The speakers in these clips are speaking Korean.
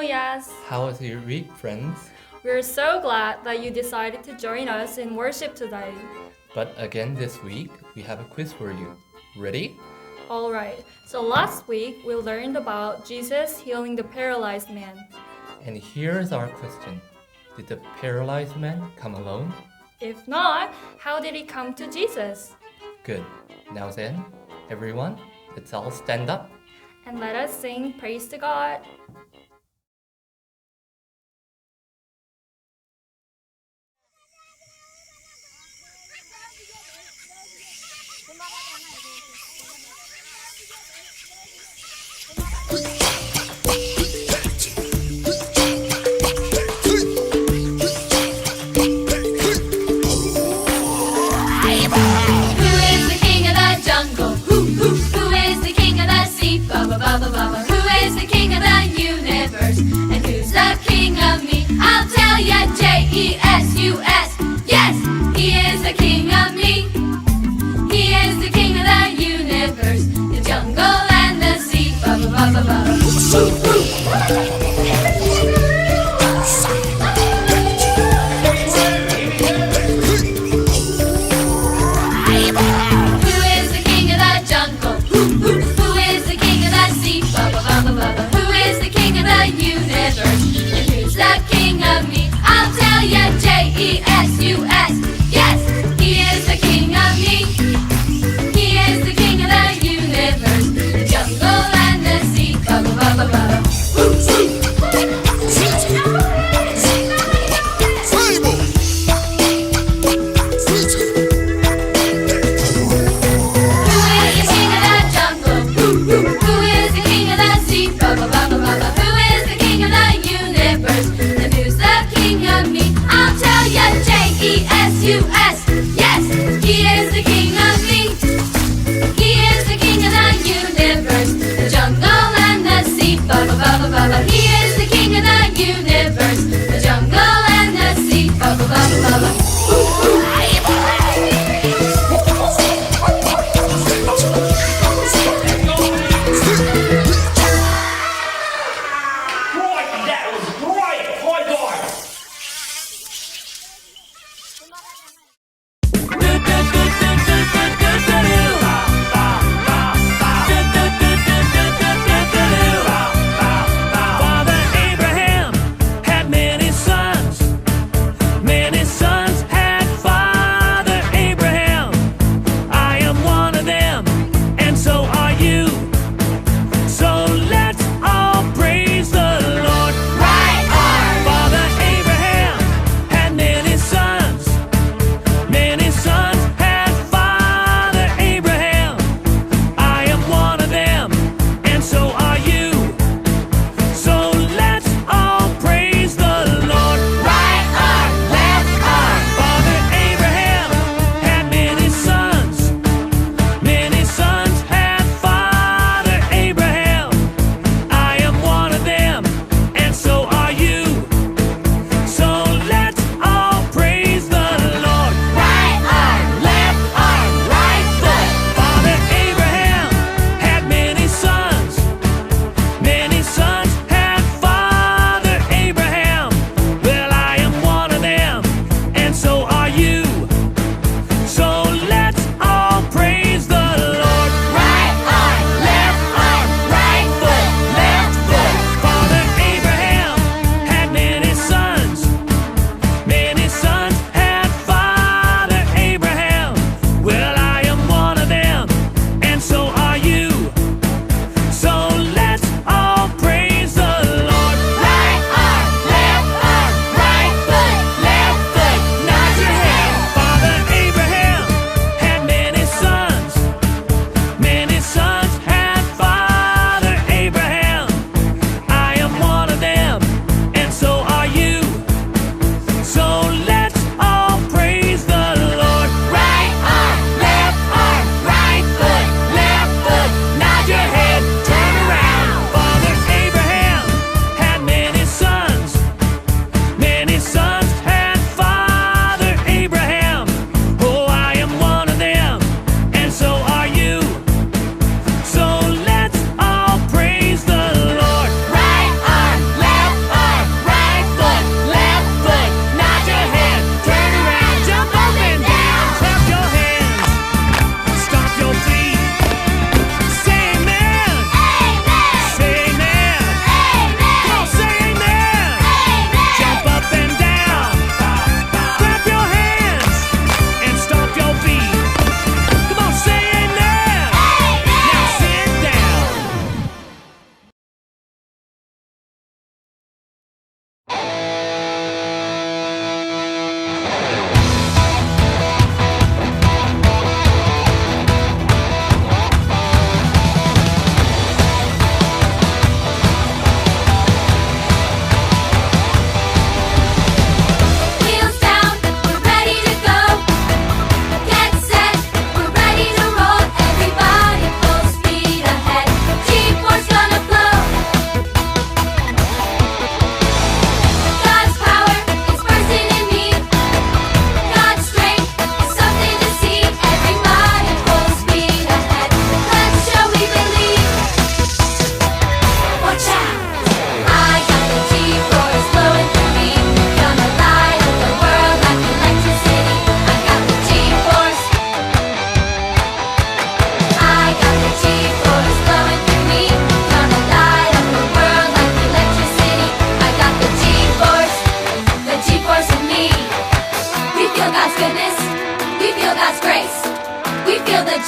Hello, Yas. How was your week, friends? We're so glad that you decided to join us in worship today. But again, this week, we have a quiz for you. Ready? Alright, so last week we learned about Jesus healing the paralyzed man. And here's our question Did the paralyzed man come alone? If not, how did he come to Jesus? Good. Now then, everyone, let's all stand up. And let us sing praise to God. E S U S.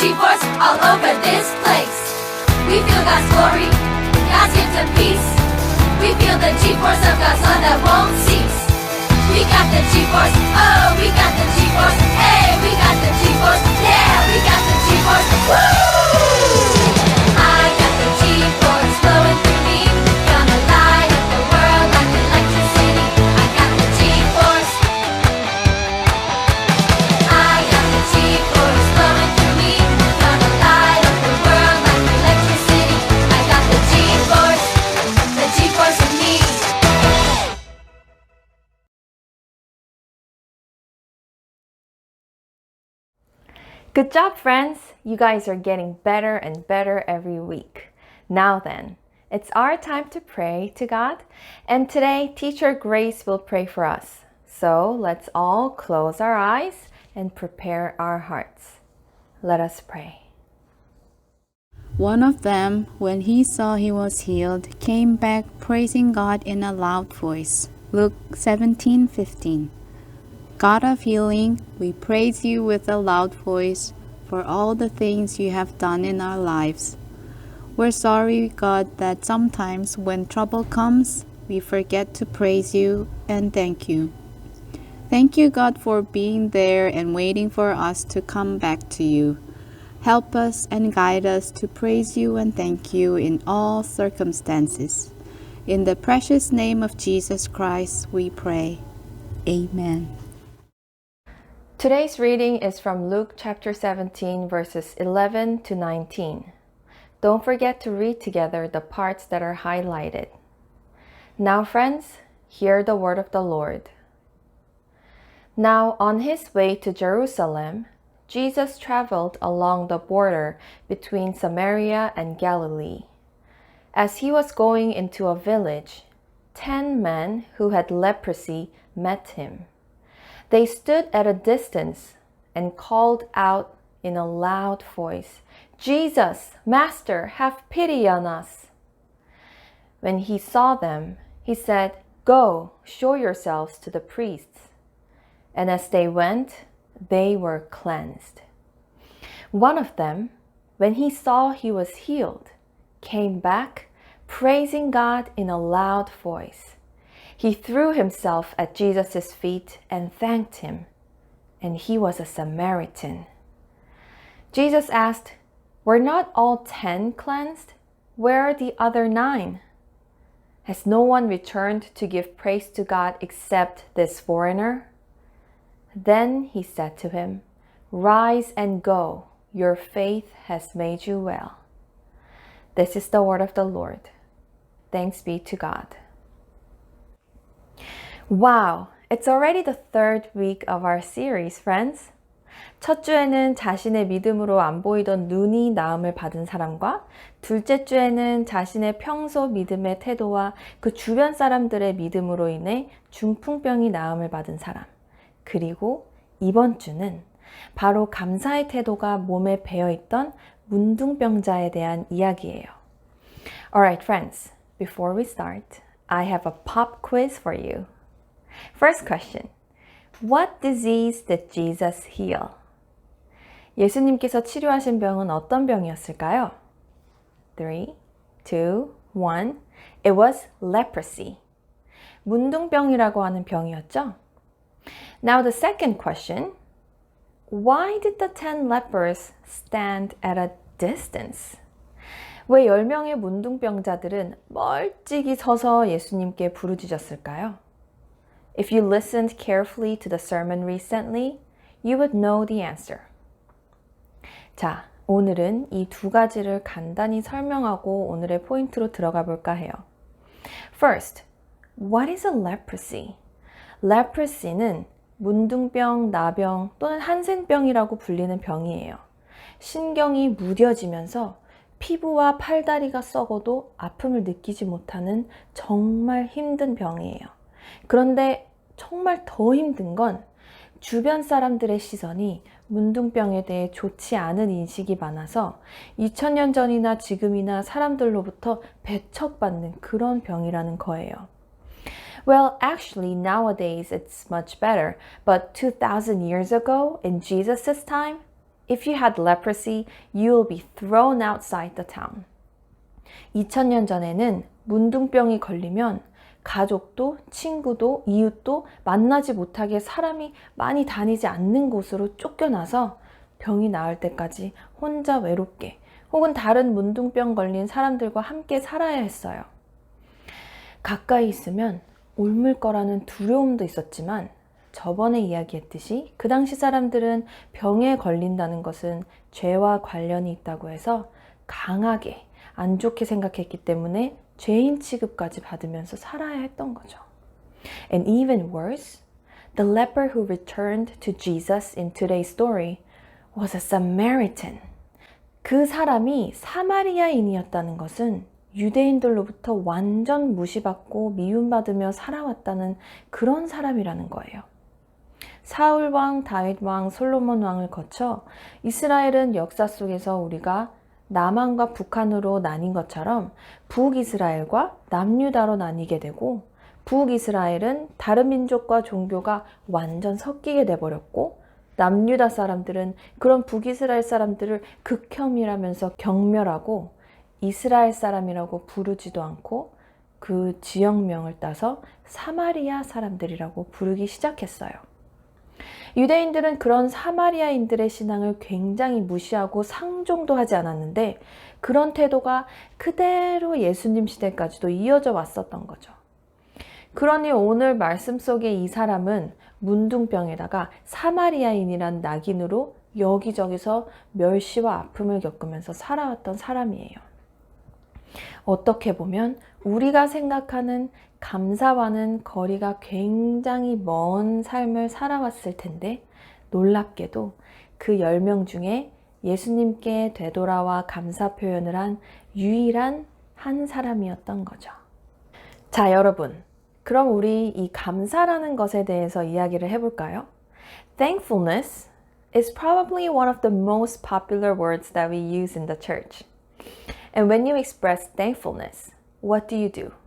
G-force all over this place. We feel God's glory, God's gift of peace. We feel the G-force of God's love that won't cease. We got the G-force, oh, we got the G-force. Hey, we got the G-force, yeah, we got the G-force. Woo! Good job, friends! You guys are getting better and better every week. Now then, it's our time to pray to God, and today Teacher Grace will pray for us. So let's all close our eyes and prepare our hearts. Let us pray. One of them, when he saw he was healed, came back praising God in a loud voice. Luke 17:15. God of healing, we praise you with a loud voice for all the things you have done in our lives. We're sorry, God, that sometimes when trouble comes, we forget to praise you and thank you. Thank you, God, for being there and waiting for us to come back to you. Help us and guide us to praise you and thank you in all circumstances. In the precious name of Jesus Christ, we pray. Amen. Today's reading is from Luke chapter 17, verses 11 to 19. Don't forget to read together the parts that are highlighted. Now, friends, hear the word of the Lord. Now, on his way to Jerusalem, Jesus traveled along the border between Samaria and Galilee. As he was going into a village, ten men who had leprosy met him. They stood at a distance and called out in a loud voice, Jesus, Master, have pity on us. When he saw them, he said, Go, show yourselves to the priests. And as they went, they were cleansed. One of them, when he saw he was healed, came back, praising God in a loud voice. He threw himself at Jesus' feet and thanked him, and he was a Samaritan. Jesus asked, Were not all ten cleansed? Where are the other nine? Has no one returned to give praise to God except this foreigner? Then he said to him, Rise and go, your faith has made you well. This is the word of the Lord. Thanks be to God. Wow, it's already the third week of our series, friends. 첫 주에는 자신의 믿음으로 안 보이던 눈이 나음을 받은 사람과 둘째 주에는 자신의 평소 믿음의 태도와 그 주변 사람들의 믿음으로 인해 중풍병이 나음을 받은 사람. 그리고 이번 주는 바로 감사의 태도가 몸에 배어 있던 문둥병자에 대한 이야기예요. Alright, friends, before we start, I have a pop quiz for you. First question What disease did Jesus heal? 예수님께서 치료하신 병은 어떤 병이었을까요? 3, 2, 1. It was leprosy. 문둥병이라고 하는 병이었죠? Now the second question. Why did the ten lepers stand at a distance? 왜 10명의 문둥병자들은 멀찍이 서서 예수님께 부르짖었을까요? If you listened carefully to the sermon recently, you would know the answer. 자, 오늘은 이 두 가지를 간단히 설명하고 오늘의 포인트로 들어가 볼까 해요. First, what is a leprosy? leprosy는 문둥병, 나병 또는 한센병이라고 불리는 병이에요. 신경이 무뎌지면서 피부와 팔다리가 썩어도 아픔을 느끼지 못하는 정말 힘든 병이에요. 그런데 정말 더 힘든 건 주변 사람들의 시선이 문둥병에 대해 좋지 않은 인식이 많아서 2000년 전이나 지금이나 사람들로부터 배척받는 그런 병이라는 거예요. Well, actually, nowadays it's much better, but 2000 years ago, in Jesus' time, If you had leprosy, you will be thrown outside the town. 2000년 전에는 문둥병이 걸리면 가족도 친구도 이웃도 만나지 못하게 사람이 많이 다니지 않는 곳으로 쫓겨나서 병이 나을 때까지 혼자 외롭게 혹은 다른 문둥병 걸린 사람들과 함께 살아야 했어요. 가까이 있으면 옮을 거라는 두려움도 있었지만 저번에 이야기했듯이 그 당시 사람들은 병에 걸린다는 것은 죄와 관련이 있다고 해서 강하게 안 좋게 생각했기 때문에 죄인 취급까지 받으면서 살아야 했던 거죠. And even worse, the leper who returned to Jesus in today's story was a Samaritan. 그 사람이 사마리아인이었다는 것은 유대인들로부터 완전 무시받고 미움받으며 살아왔다는 그런 사람이라는 거예요. 사울 왕, 다윗 왕, 솔로몬 왕을 거쳐 이스라엘은 역사 속에서 우리가 남한과 북한으로 나뉜 것처럼 북이스라엘과 남유다로 나뉘게 되고 북이스라엘은 다른 민족과 종교가 완전 섞이게 돼버렸고 남유다 사람들은 그런 북이스라엘 사람들을 극혐이라면서 경멸하고 이스라엘 사람이라고 부르지도 않고 그 지역명을 따서 사마리아 사람들이라고 부르기 시작했어요. 유대인들은 그런 사마리아인들의 신앙을 굉장히 무시하고 상종도 하지 않았는데 그런 태도가 그대로 예수님 시대까지도 이어져 왔었던 거죠. 그러니 오늘 말씀 속의 이 사람은 문둥병에다가 사마리아인이란 낙인으로 여기저기서 멸시와 아픔을 겪으면서 살아왔던 사람이에요. 어떻게 보면 우리가 생각하는 감사와는 거리가 굉장히 먼 삶을 살아왔을 텐데 놀랍게도 그 10명 중에 예수님께 되돌아와 감사 표현을 한 유일한 한 사람이었던 거죠. 자, 여러분. 그럼 우리 이 감사라는 것에 대해서 이야기를 해볼까요? Thankfulness is probably one of the most popular words that we use in the church. And when you express thankfulness, what do you do?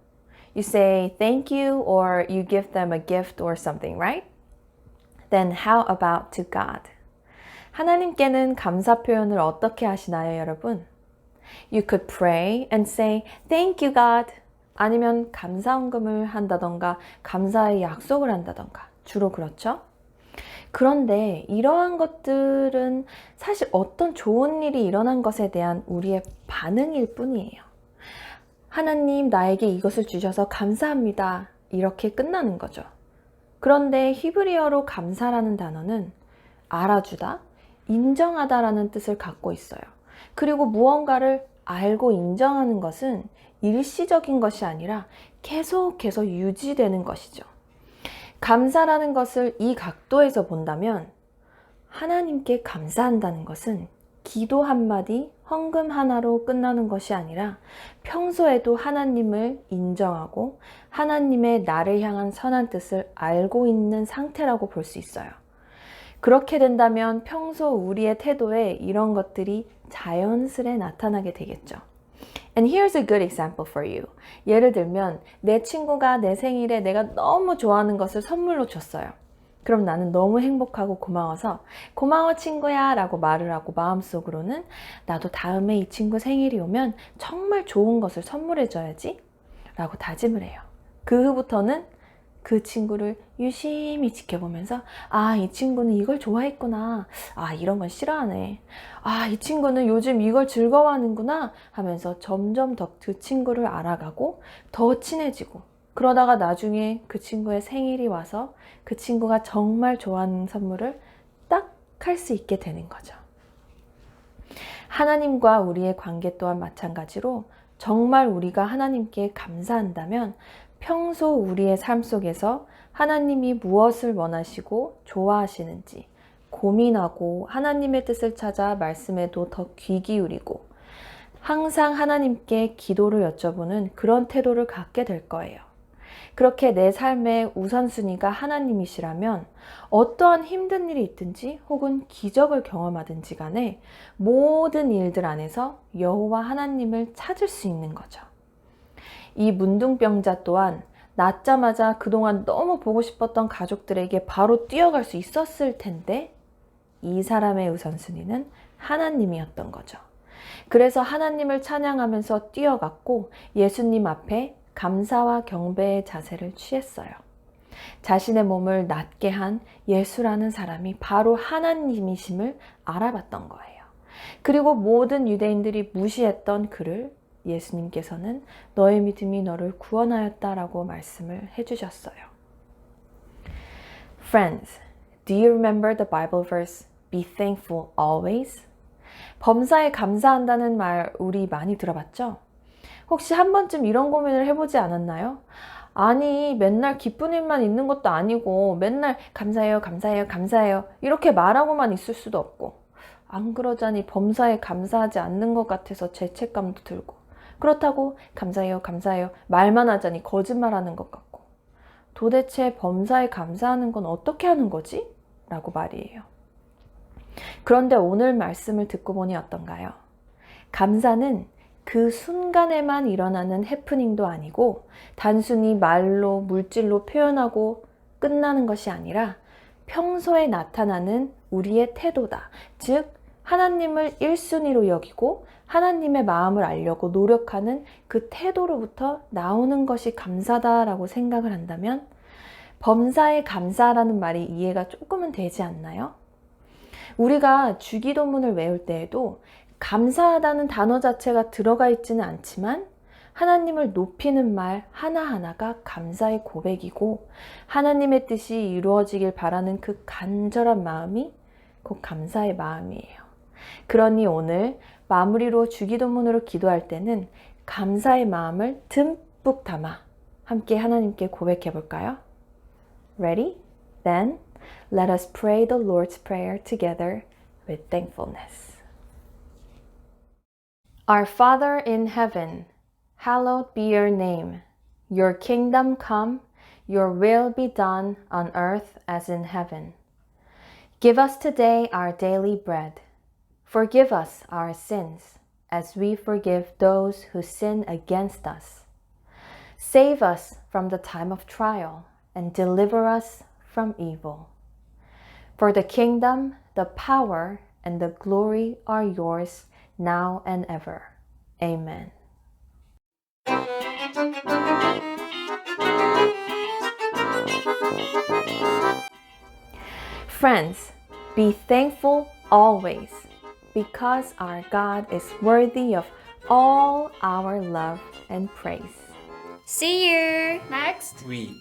You say thank you or you give them a gift or something, right? Then how about to God? 하나님께는 감사 표현을 어떻게 하시나요, 여러분? You could pray and say thank you, God. 아니면 감사 헌금을 한다던가 감사의 약속을 한다던가 주로 그렇죠? 그런데 이러한 것들은 사실 어떤 좋은 일이 일어난 것에 대한 우리의 반응일 뿐이에요. 하나님 나에게 이것을 주셔서 감사합니다. 이렇게 끝나는 거죠. 그런데 히브리어로 감사라는 단어는 알아주다, 인정하다라는 뜻을 갖고 있어요. 그리고 무언가를 알고 인정하는 것은 일시적인 것이 아니라 계속해서 유지되는 것이죠. 감사라는 것을 이 각도에서 본다면 하나님께 감사한다는 것은 기도 한마디, 헌금 하나로 끝나는 것이 아니라 평소에도 하나님을 인정하고 하나님의 나를 향한 선한 뜻을 알고 있는 상태라고 볼 수 있어요. 그렇게 된다면 평소 우리의 태도에 이런 것들이 자연스레 나타나게 되겠죠. And here's a good example for you. 예를 들면 내 친구가 내 생일에 내가 너무 좋아하는 것을 선물로 줬어요. 그럼 나는 너무 행복하고 고마워서 고마워 친구야 라고 말을 하고 마음속으로는 나도 다음에 이 친구 생일이 오면 정말 좋은 것을 선물해 줘야지 라고 다짐을 해요. 그 후부터는 그 친구를 유심히 지켜보면서 아, 이 친구는 이걸 좋아했구나. 아, 이런 건 싫어하네. 아, 이 친구는 요즘 이걸 즐거워하는구나 하면서 점점 더 그 친구를 알아가고 더 친해지고 그러다가 나중에 그 친구의 생일이 와서 그 친구가 정말 좋아하는 선물을 딱 할 수 있게 되는 거죠. 하나님과 우리의 관계 또한 마찬가지로 정말 우리가 하나님께 감사한다면 평소 우리의 삶 속에서 하나님이 무엇을 원하시고 좋아하시는지 고민하고 하나님의 뜻을 찾아 말씀에도 더 귀 기울이고 항상 하나님께 기도를 여쭤보는 그런 태도를 갖게 될 거예요. 그렇게 내 삶의 우선순위가 하나님이시라면 어떠한 힘든 일이 있든지 혹은 기적을 경험하든지 간에 모든 일들 안에서 여호와 하나님을 찾을 수 있는 거죠. 이 문둥병자 또한 낳자마자 그동안 너무 보고 싶었던 가족들에게 바로 뛰어갈 수 있었을 텐데 이 사람의 우선순위는 하나님이었던 거죠. 그래서 하나님을 찬양하면서 뛰어갔고 예수님 앞에 감사와 경배의 자세를 취했어요. 자신의 몸을 낫게 한 예수라는 사람이 바로 하나님이심을 알아봤던 거예요. 그리고 모든 유대인들이 무시했던 그를 예수님께서는 너의 믿음이 너를 구원하였다라고 말씀을 해주셨어요. Friends, do you remember the Bible verse, Be thankful always? 범사에 감사한다는 말 우리 많이 들어봤죠? 혹시 한 번쯤 이런 고민을 해보지 않았나요? 아니, 맨날 기쁜 일만 있는 것도 아니고, 맨날 감사해요, 감사해요, 감사해요. 이렇게 말하고만 있을 수도 없고, 안 그러자니 범사에 감사하지 않는 것 같아서 죄책감도 들고, 그렇다고 감사해요, 감사해요. 말만 하자니 거짓말하는 것 같고, 도대체 범사에 감사하는 건 어떻게 하는 거지? 라고 말이에요. 그런데 오늘 말씀을 듣고 보니 어떤가요? 감사는 그 순간에만 일어나는 해프닝도 아니고 단순히 말로 물질로 표현하고 끝나는 것이 아니라 평소에 나타나는 우리의 태도다. 즉, 하나님을 1순위로 여기고 하나님의 마음을 알려고 노력하는 그 태도로부터 나오는 것이 감사다라고 생각을 한다면 범사에 감사라는 말이 이해가 조금은 되지 않나요? 우리가 주기도문을 외울 때에도 감사하다는 단어 자체가 들어가 있지는 않지만 하나님을 높이는 말 하나하나가 감사의 고백이고 하나님의 뜻이 이루어지길 바라는 그 간절한 마음이 곧 감사의 마음이에요. 그러니 오늘 마무리로 주기도문으로 기도할 때는 감사의 마음을 듬뿍 담아 함께 하나님께 고백해 볼까요? Ready? Then let us pray the Lord's Prayer together with thankfulness. Our Father in heaven, hallowed be your name. Your kingdom come, your will be done on earth as in heaven. Give us today our daily bread. Forgive us our sins, as we forgive those who sin against us. Save us from the time of trial, and deliver us from evil. For the kingdom, the power, and the glory are yours now and ever. Amen. Friends, be thankful always because our God is worthy of all our love and praise. See you next We